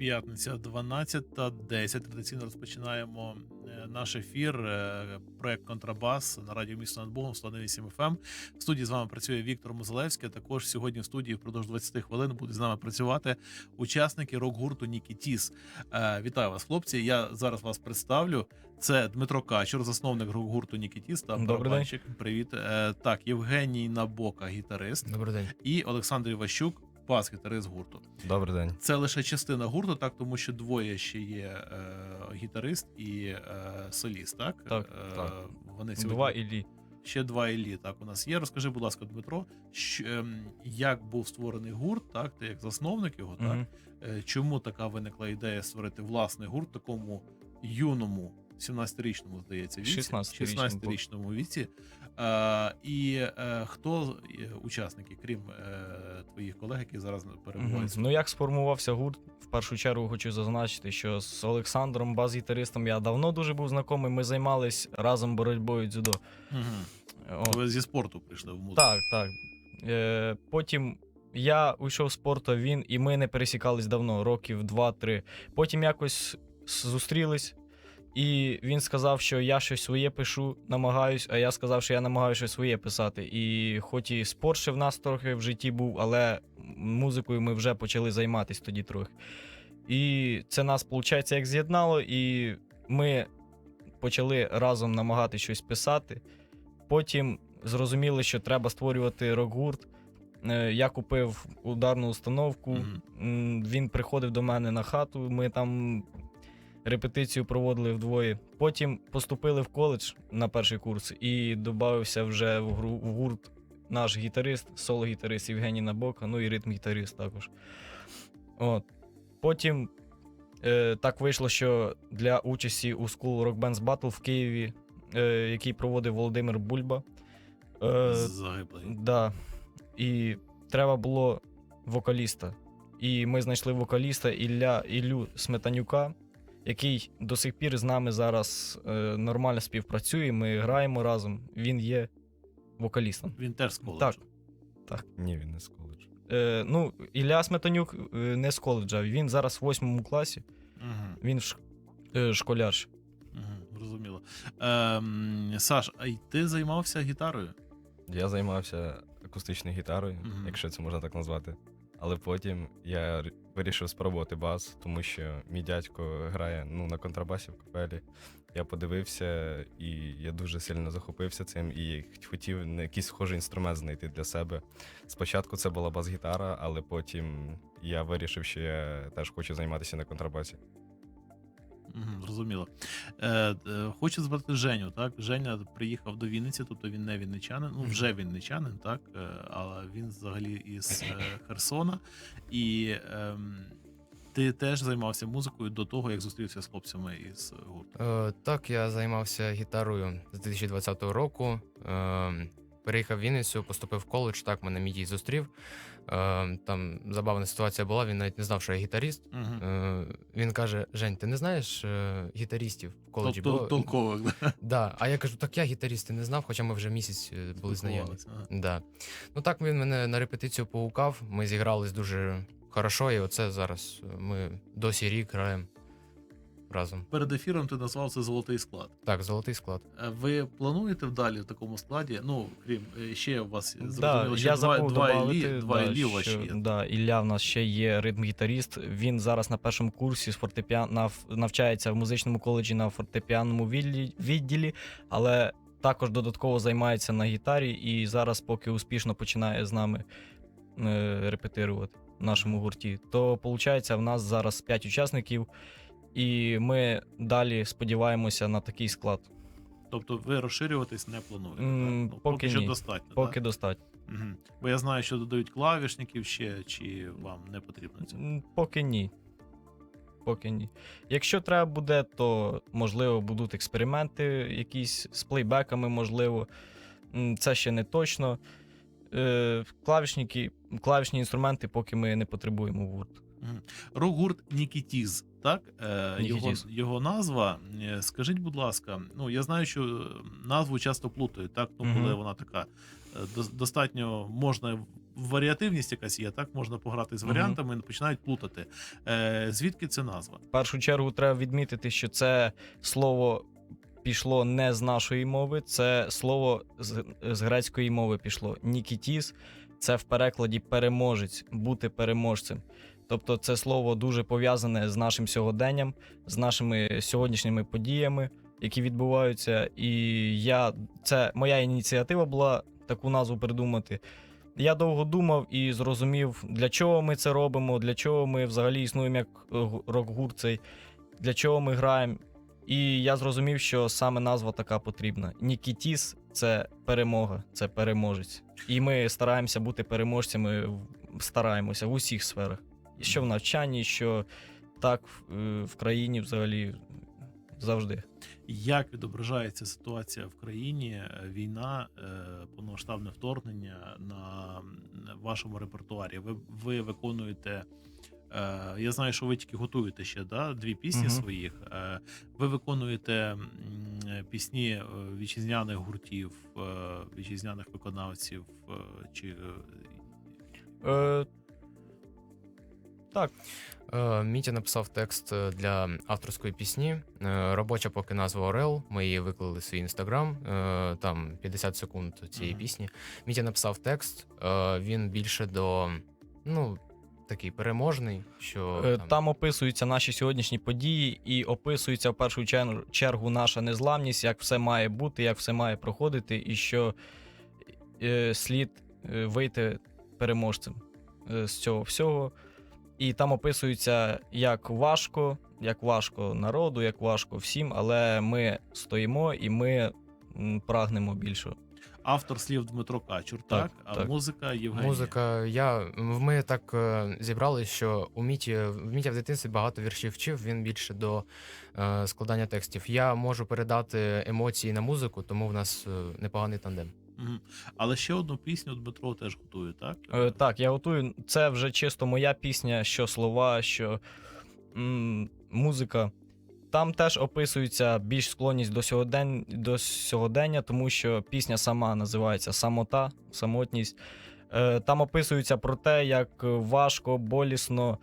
П'ятниця 12.10. Традиційно розпочинаємо е, наш ефір. е, Проект Контрабас на радіо місто над Богом 108 FM. ем. В студії з вами працює Віктор Мозалевський. Також сьогодні в студії впродовж 20 хвилин будуть з нами працювати учасники рок-гурту Нікітіс. Е, Вітаю вас, хлопці. Я зараз вас представлю. Це Дмитро Качур, засновник рок-гурту Нікітіс та Добрий день. барабанщик. Привіт. Так, Євгеній Набока, гітарист, Добрий день. і Олександр Іващук, бас-гітарист гурту. Добрий день. Це лише частина гурту, так тому що двоє ще є е, гітарист і е, соліст. Так, Так, Е, так. Вони сьогодні Два Іллі. ще два Іллі. Так у нас є. Розкажи, будь ласка, Дмитро, що, ем, як був створений гурт, так ти як засновник його, так Мгм. Е, чому така виникла ідея створити власний гурт такому юному. 17-річному, здається, віці. 16-річному. 16-річному віці. Е, і е, хто е, учасники, крім е, твоїх колег, які зараз перебувають? Ну як сформувався гурт? В першу чергу хочу зазначити, що з Олександром, бас-гітаристом, я давно дуже був знайомий. Ми займались разом боротьбою дзюдо. Угу. От. Ви зі спорту прийшли в музику. Так, так. Е, потім я уйшов з спорту, він і ми не пересікались давно, років 2-3. Потім якось зустрілись, і він сказав, що я щось своє пишу, намагаюсь, а я сказав, що я намагаюся щось своє писати. І хоч і спорт ще в нас трохи в житті був, але музикою ми вже почали займатися тоді трохи. І це нас, виходить, як з'єднало, і ми почали разом намагатися щось писати. Потім зрозуміли, що треба створювати рок-гурт. Е, Я купив ударну установку. Мгм. М, Він приходив до мене на хату. Ми там репетицію проводили вдвоє. Потім поступили в коледж на перший курс і додався вже в гру- в гурт наш гітарист, соло-гітарист Євгеній Набока, ну і ритм-гітарист також. От. Потім е, так вийшло, що для участі у School Rock Bands Battle в Києві, е, який проводив Володимир Бульба. Е, Загиблий. Да. І треба було вокаліста. І ми знайшли вокаліста Ілля Іллю Сметанюка, який до сих пір з нами зараз е, нормально співпрацює. Ми граємо разом. Він є вокалістом. Він теж з коледжу. Так. Ні, він не з коледжу. Е, ну, Ілля Сметанюк е, не з коледжа. Він зараз в восьмому класі. Угу. Він ш, е, школяр. Угу. Зрозуміло. Ем, Саш, а й ти займався гітарою? Я займався акустичною гітарою, Мгм. якщо це можна так назвати. Але потім я р- вирішив спробувати бас, тому що мій дядько грає ну, на контрабасі в капелі. Я подивився, і я дуже сильно захопився цим і хотів якийсь схожий інструмент знайти для себе. Спочатку це була бас-гітара, але потім я вирішив, що я теж хочу займатися на контрабасі. Угу, зрозуміло. Е, е, хочу звати Женю. Так, Женя приїхав до Вінниці, тобто він не вінничанин. Ну, вже вінничанин, так, е, але він взагалі із е, Херсона. І ем, ти теж займався музикою до того, як зустрівся з хлопцями із гурту. Е, так, я займався гітарою з 2020 року. Е, переїхав в Вінницю, поступив в коледж, так мене мій зустрів. Е, там забавна ситуація була, він навіть не знав, що я гітаріст. Угу. Е, він каже: Жень, ти не знаєш е, гітарістів в коледжі? Тобто толкових да? Да. А я кажу, так я гітаріст і не знав, хоча ми вже місяць були знайомі. Ага. Да. Ну так він мене на репетицію поукав. Ми зігрались дуже хорошо, і оце зараз ми досі рік граємо разом. Перед ефіром ти назвав це золотий склад. Так, золотий склад. Е, Ви плануєте вдалі в такому складі? Ну, крім е, ще у вас Да, зрозуміло, що я два, два, Іллі, два да, Іллі у вас ще є. Да, Ілля в нас ще є ритм-гітаріст. Він зараз на першому курсі з фортепіано нав- навчається в музичному коледжі на фортепіанному відділі, відділі, але також додатково займається на гітарі і зараз, поки успішно починає з нами е, репетирувати в нашому гурті. То виходить, в нас зараз 5 учасників, і ми далі сподіваємося на такий склад. Тобто ви розширюватись не плануєте? Так? Ну, поки що достатньо. Поки так? достатньо. Мгм. Бо я знаю, що додають клавішників ще, чи вам не потрібно це. Поки ні. Поки ні. Якщо треба буде, то можливо будуть експерименти, якісь з плейбеками, можливо. Це ще не точно. Е, клавішники, клавішні інструменти, поки ми не потребуємо в гурт. Рок-гурт Нікітіз, так? Е, його, його назва. Е, Скажіть, будь ласка, ну я знаю, що назву часто плутають, так? Ну, коли Мгм. вона така е, достатньо можна варіативність якась є, так можна пограти з варіантами, починають плутати. Е, звідки це назва? В першу чергу треба відмітити, що це слово пішло не з нашої мови, це слово з, з грецької мови пішло. Нікітіс це в перекладі переможець, бути переможцем. Тобто це слово дуже пов'язане з нашим сьогоденням, з нашими сьогоднішніми подіями, які відбуваються. І я це моя ініціатива була таку назву придумати. Я довго думав і зрозумів, для чого ми це робимо, для чого ми взагалі існуємо як е, рок-гурт цей, для чого ми граємо. І я зрозумів, що саме назва така потрібна. Нікітіс це перемога, це переможець. І ми стараємося бути переможцями, стараємося в усіх сферах. Що в навчанні, що так в, е, країні взагалі завжди. Як відображається ситуація в країні, е, війна, е, повномасштабне вторгнення на вашому репертуарі? Ви, ви виконуєте. Я знаю, що ви тільки готуєте ще да, дві пісні Мгм. своїх. Ви виконуєте пісні вітчизняних гуртів, вітчизняних виконавців чи так, Е, Мітя написав текст е, для авторської пісні. Е, Робоча поки назва Орел. Ми її виклали в свій інстаграм. Там 50 секунд цієї Мгм. пісні. Мітя написав текст. Він більше до ну такий переможний. Що там, Там описуються наші сьогоднішні події, і описується в першу чер- чергу наша незламність, як все має бути, як все має проходити, і що слід вийти переможцем з цього всього. І там описується, як важко, як важко народу, як важко всім, але ми стоїмо і ми прагнемо більшого. автор слів Дмитро Качур, так, Так, а так. музика Євгенія. Музика, я ми так е, зібрали, що у Міті в Мітя в дитинстві багато віршів вчив. Він більше до е, складання текстів. Я можу передати емоції на музику, тому в нас е, непоганий тандем. Мгм. Але ще одну пісню Дмитро теж готує, так? Е, так, я готую. Це вже чисто моя пісня, що слова, що м, музика. Там теж описується більш склонність до сьогодень, до сьогодення, тому що пісня сама називається Самота, самотність. Е, там описується про те, як важко, болісно,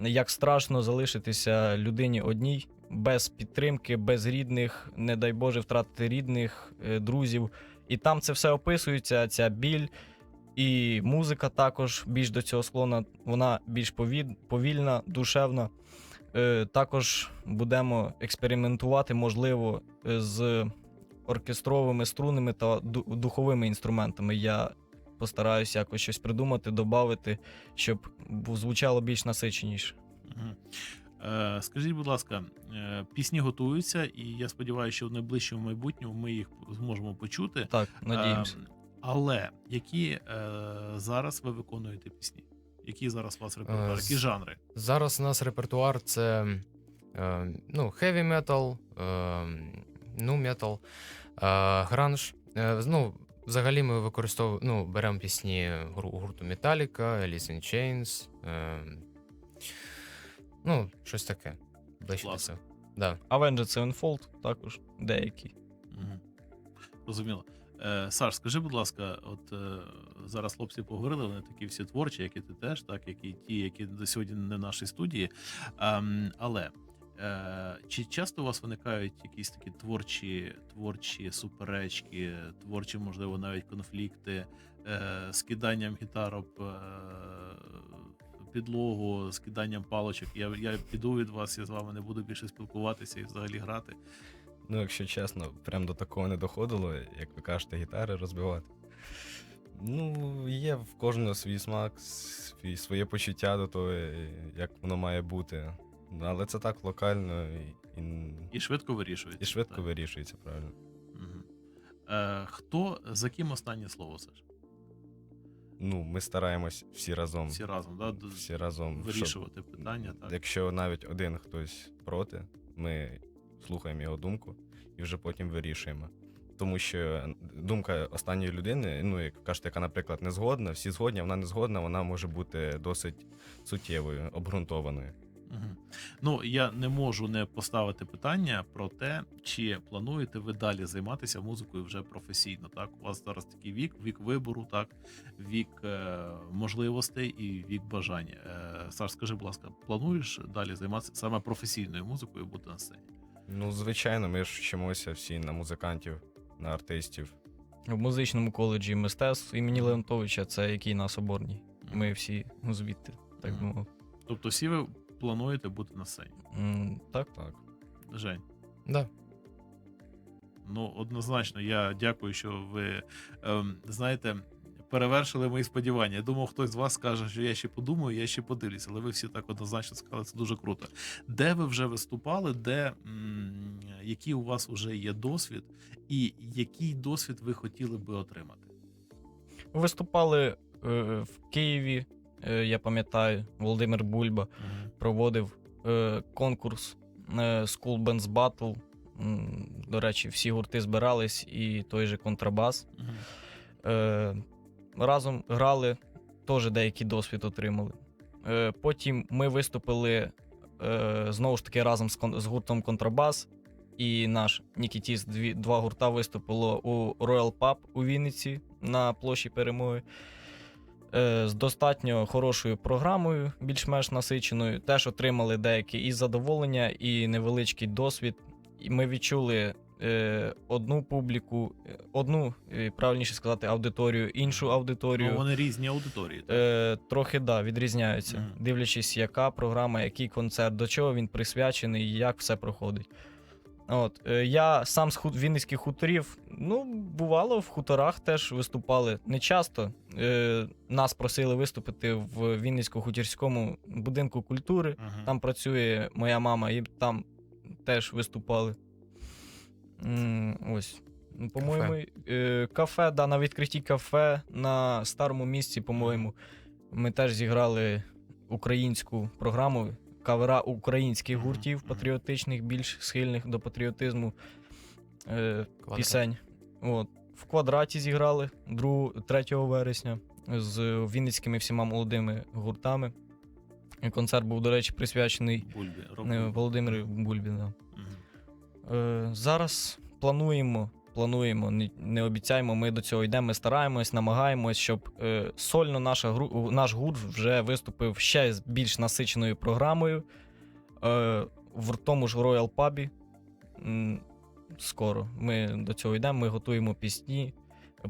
як страшно залишитися людині одній, без підтримки, без рідних, не дай Боже, втратити рідних, е, друзів. І там це все описується, ця біль. І музика також більш до цього склона, вона більш повільна, душевна. Е, також будемо експериментувати, можливо, е, з оркестровими струнними та духовими інструментами. Я постараюся якось щось придумати, додати, щоб звучало більш насиченіше. Е, Скажіть, будь ласка, е, пісні готуються, і я сподіваюся, що в найближчому майбутньому ми їх зможемо почути. Так, надіємося. Ем, Але які е, зараз ви виконуєте пісні? Які зараз у вас репертуар? Е, Які жанри? Зараз у нас репертуар це е, ну, heavy metal, е, nu metal, е, гранж. Е, ну, взагалі ми використовуємо, ну, беремо пісні гурту Metallica, Alice in Chains. Ну, щось таке. Ближче до цього. Да. Avenged Sevenfold також деякі. Мгм. Розуміло. Е, Саш, скажи, будь ласка, от е, зараз хлопці поговорили, вони такі всі творчі, як і ти теж, так, як і ті, які до сьогодні не в нашій студії. Ем, але е, чи часто у вас виникають якісь такі творчі, творчі суперечки, творчі, можливо, навіть конфлікти е, з киданням гітар об е, підлогу, з киданням палочок? Я, я піду від вас, я з вами не буду більше спілкуватися і взагалі грати. Ну, якщо чесно, прям до такого не доходило, як ви кажете, гітари розбивати. Ну, є в кожного свій смак, свій, своє почуття до того, як воно має бути. Але це так локально і, і, І швидко вирішується. і швидко так. вирішується, правильно. Мгм. Е, хто за ким останнє слово Саш? Ну, ми стараємось всі разом. Всі разом, да? Всі разом. щоб- вирішувати питання. Так? Якщо навіть один хтось проти, ми слухаємо його думку і вже потім вирішуємо. Тому що думка останньої людини, ну як кажете, яка, наприклад, не згодна, всі згодні, вона не згодна, вона може бути досить суттєвою, обґрунтованою. Ну, я не можу не поставити питання про те, чи плануєте ви далі займатися музикою вже професійно. Так, у вас зараз такий вік, вік вибору, так, вік е, можливостей і вік бажань. Е, Саш, скажи, будь ласка, плануєш далі займатися саме професійною музикою, бути на сцені? Ну, звичайно, ми ж вчимося всі на музикантів, на артистів. В музичному коледжі мистецтв імені Леонтовича, це який на Соборній. Ми всі звідти, так би мовити. Тобто, всі ви плануєте бути на сцені? М, Так. Так. Жень. Да. Ну, однозначно, я дякую, що ви ем, знаєте, перевершили мої сподівання. Я думав, хтось з вас скаже, що я ще подумаю, я ще подивлюся, але ви всі так однозначно сказали, це дуже круто. Де ви вже виступали, де м, який у вас вже є досвід, і який досвід ви хотіли би отримати? Виступали е, в Києві, я пам'ятаю, Володимир Бульба проводив е, конкурс е, School Bands Battle. До речі, всі гурти збирались, і той же контрабас. Е, разом грали, теж деякий досвід отримали. Е, потім ми виступили е, знову ж таки разом з, з гуртом Контрабас. І наш Нікітіс, два гурта виступило у Royal Pub у Вінниці на площі перемоги. Е, з достатньо хорошою програмою, більш-менш насиченою. Теж отримали деякі і задоволення, і невеличкий досвід. І ми відчули е, одну публіку, одну, е, правильніше сказати, аудиторію, іншу аудиторію. Ну, вони різні аудиторії. так? Е, трохи да, відрізняються, Мгм. дивлячись, яка програма, який концерт, до чого він присвячений як все проходить. От, е, я сам з ху... Вінницьких хуторів, ну, бувало, в хуторах теж виступали не часто. Е, нас просили виступити в Вінницько-хутірському будинку культури. Мгм. Там працює моя мама, і там теж виступали. М, Ось. По-моєму, кафе. кафе, да, на відкритті кафе на старому місці, по-моєму, ми теж зіграли українську програму, кавера українських гуртів патріотичних, більш схильних до патріотизму е, пісень. От. В квадраті зіграли 2, 3 вересня з вінницькими всіма молодими гуртами. Концерт був, до речі, присвячений Бульбі, е, Володимиру Бульбі. Да. Мгм. Е, зараз плануємо, плануємо, не, не обіцяємо, ми до цього йдемо, ми стараємось, намагаємось, щоб е, сольно наша гру, наш гурт вже виступив ще з більш насиченою програмою е, в тому ж Royal Pub. Скоро ми до цього йдемо, ми готуємо пісні,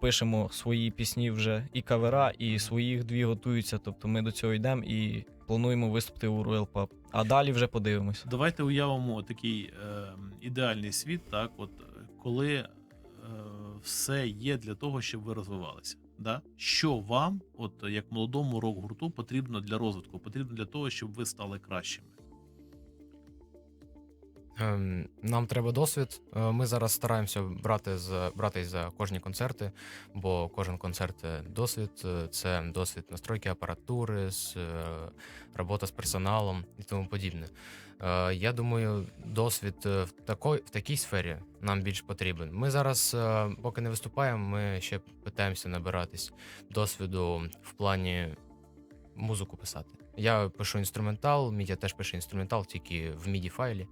пишемо свої пісні вже і кавера, і своїх дві готуються. Тобто ми до цього йдемо і плануємо виступити у Royal Pub. А далі вже подивимося. Давайте уявимо такий е, ідеальний світ, так, от коли все є для того, щоб ви розвивалися. Да? Що вам, от як молодому рок-гурту, потрібно для розвитку, потрібно для того, щоб ви стали кращими. Ем, Нам треба досвід. Е, Ми зараз стараємося брати за братись за кожні концерти, бо кожен концерт досвід. Е, Це досвід настройки апаратури, з, е, робота з персоналом і тому подібне. Е, Я думаю, досвід е, в такой, в такій сфері нам більш потрібен. Ми зараз, е, поки не виступаємо, ми ще питаємося набиратись досвіду в плані музику писати. Я пишу інструментал, Мітя теж пише інструментал, тільки в міді файлі.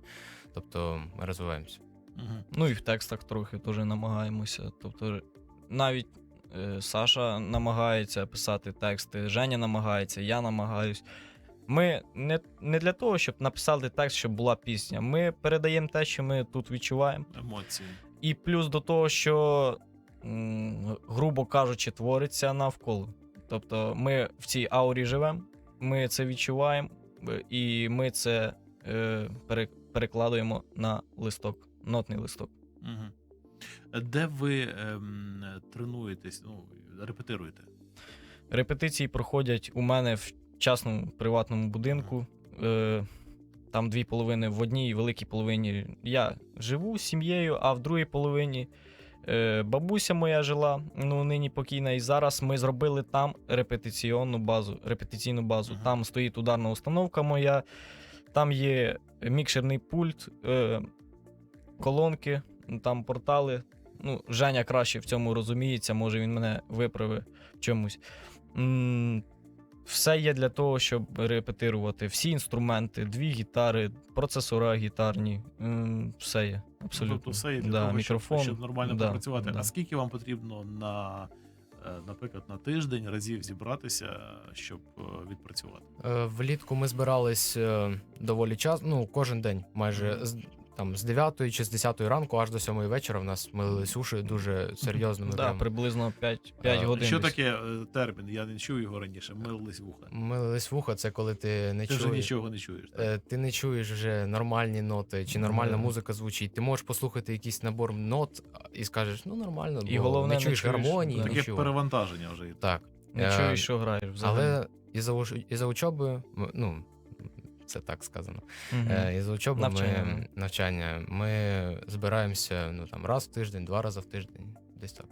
Тобто ми розвиваємося. Угу. Ну і в текстах трохи теж намагаємося. Тобто, навіть е, Саша намагається писати тексти, Женя намагається, я намагаюсь. Ми не, не для того, щоб написати текст, щоб була пісня. Ми передаємо те, що ми тут відчуваємо. Емоції. І плюс до того, що, м, грубо кажучи, твориться навколо. Тобто ми в цій аурі живемо, ми це відчуваємо, е, і ми це е, пере, перекладуємо на листок, нотний листок. Угу. Де ви ем, тренуєтесь, ну, репетируєте? Репетиції проходять у мене в частному приватному будинку. Е, там дві половини в одній великій половині я живу з сім'єю, а в другій половині е, бабуся моя жила, ну нині покійна. І зараз ми зробили там репетиційну базу. Репетиційну базу. Ага. Там стоїть ударна установка моя, там є мікшерний пульт, е, колонки, там портали. Ну, Женя краще в цьому розуміється, може він мене виправить в чомусь. Все є для того, щоб репетирувати. Всі інструменти, дві гітари, процесора гітарні, все є. Абсолютно. Тобто все є для да, того, мікрофон, щоб, щоб нормально да, попрацювати. да. А скільки вам потрібно на, наприклад, на тиждень разів зібратися, щоб е, відпрацювати? Е, Влітку ми збирались е, доволі часто, ну, кожен день, майже там, з 9 чи з 10 ранку аж до 7 вечора в нас милились уші дуже серйозно. Ми Да, прям приблизно 5, 5 А, годин. Що десь. таке е, термін? Я не чув його раніше. Милились вуха. милились вуха, це коли ти не Ти вже чуєш. нічого не чуєш. Так? Е, Ти не чуєш вже нормальні ноти, чи нормальна Мгм. музика звучить. Ти можеш послухати якийсь набор нот а, і скажеш, ну нормально, І бо головне, не не чуєш чуєш, гармонії, да. Таке нічого. перевантаження вже йде. Так. Не Е, чуєш, що граєш взагалі. Але із-за уч- із-за учоби, м- ну, це так сказано. Е, із-за учоби Навчання, ми навчання. Ми збираємося ну там раз в тиждень, два рази в тиждень, десь так.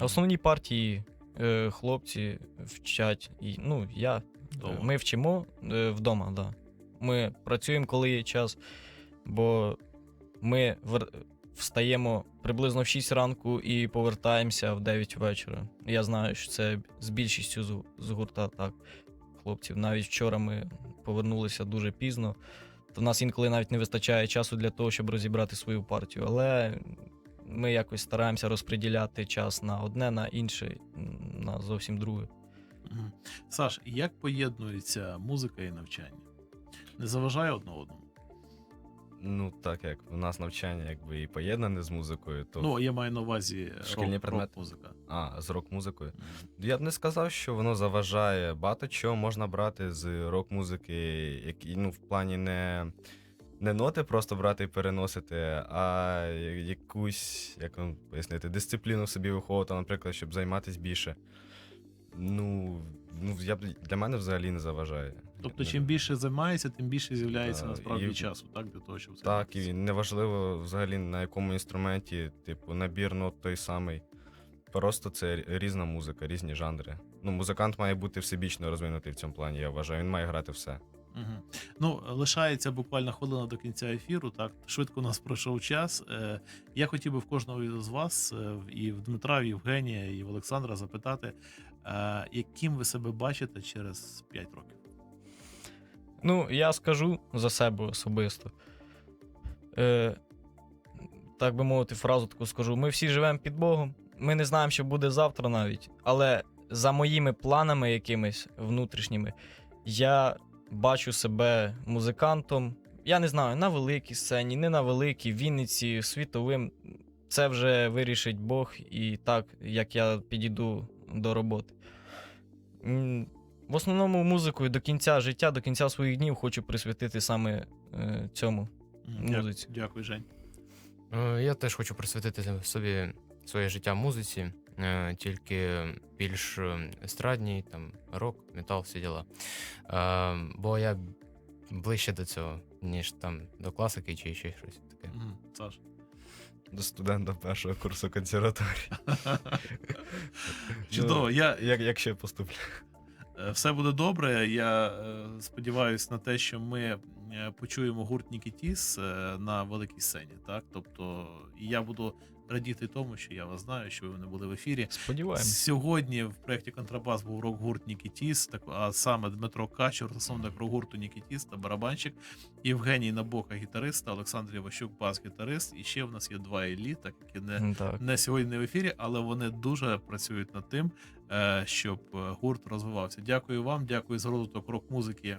Основні партії е, хлопці вчать. І, ну, я, Вдома. ми вчимо е, вдома, да. Ми працюємо, коли є час, бо ми вер- встаємо приблизно в 6 ранку і повертаємося в 9 вечора. Я знаю, що це з більшістю з, з гурта так, хлопців. Навіть вчора ми повернулися дуже пізно. То в нас інколи навіть не вистачає часу для того, щоб розібрати свою партію. Але ми якось стараємося розподіляти час на одне, на інше, на зовсім друге. Саш, як поєднується музика і навчання? Не заважає одне одному? Ну, так як в нас навчання якби і поєднане з музикою, то Ну, я маю на увазі Шкільні рок, предмети? музика. а, з рок-музикою. Я б не сказав, що воно заважає. Багато чого можна брати з рок-музики, які ну, в плані не, не ноти просто брати і переносити, а я- якусь, як вам пояснити, дисципліну собі виховувати, наприклад, щоб займатися більше. Ну, ну я для мене взагалі не заважає. Тобто, чим більше займаєшся, тим більше з'являється Так, насправді і- часу, так, для того, щоб Так, займатися. і неважливо взагалі на якому інструменті, типу, набір нот той самий. Просто це різна музика, різні жанри. Ну, музикант має бути всебічно розвинутий в цьому плані, я вважаю. Він має грати все. Мгм. Ну, лишається буквально хвилина до кінця ефіру. Так швидко у нас пройшов час. Е, Я хотів би в кожного з вас, е, і в Дмитра, і в Євгенія, і в Олександра запитати, яким ви себе бачите через 5 років? Ну, я скажу за себе особисто. Е, так би мовити, фразу таку скажу: ми всі живемо під Богом. Ми не знаємо, що буде завтра навіть. Але за моїми планами якимись внутрішніми, я бачу себе музикантом. Я не знаю, на великій сцені, не на великій, Вінниці, світовим. Це вже вирішить Бог і так, як я підійду до роботи. В основному музикою до кінця життя, до кінця своїх днів хочу присвятити саме е, цьому. Дя- Музиці. Дякую, Жень. Е, Я теж хочу присвятити собі своє життя музиці, е, тільки більш е, естрадній, там рок, метал, всі діла. Е, Бо я ближче до цього, ніж там до класики чи ще щось таке. Мгм. Саш. До студента першого курсу консерваторії. Чудово. Я, Як, як ще поступлю? Е, Все буде добре. Я е, сподіваюся на те, що ми е, почуємо гурт Нікітіс на великій сцені. Так, тобто, і я буду радіти тому, що я вас знаю, що ви не були в ефірі. Сподіваємось. Сьогодні в проєкті Контрабас був рок-гурт Нікітіс, так, а саме Дмитро Качур, засновник рок-гурту Нікітіс та барабанщик, Євгеній Набока, гітарист, та Олександр Іващук, бас-гітарист. І ще в нас є два еліта, які не Так. не сьогодні не в ефірі, але вони дуже працюють над тим, е, щоб е, гурт розвивався. Дякую вам, дякую за розвиток рок-музики е,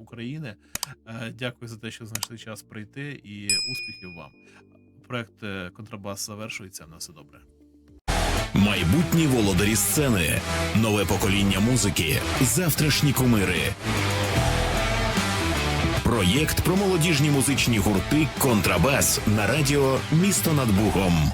України. Дякую за те, що знайшли час прийти, і успіхів вам. Проект е, Контрабас завершується. На все добре. Майбутні володарі сцени, нове покоління музики, завтрашні кумири. Проєкт про молодіжні музичні гурти Контрабас на радіо Місто над Бугом.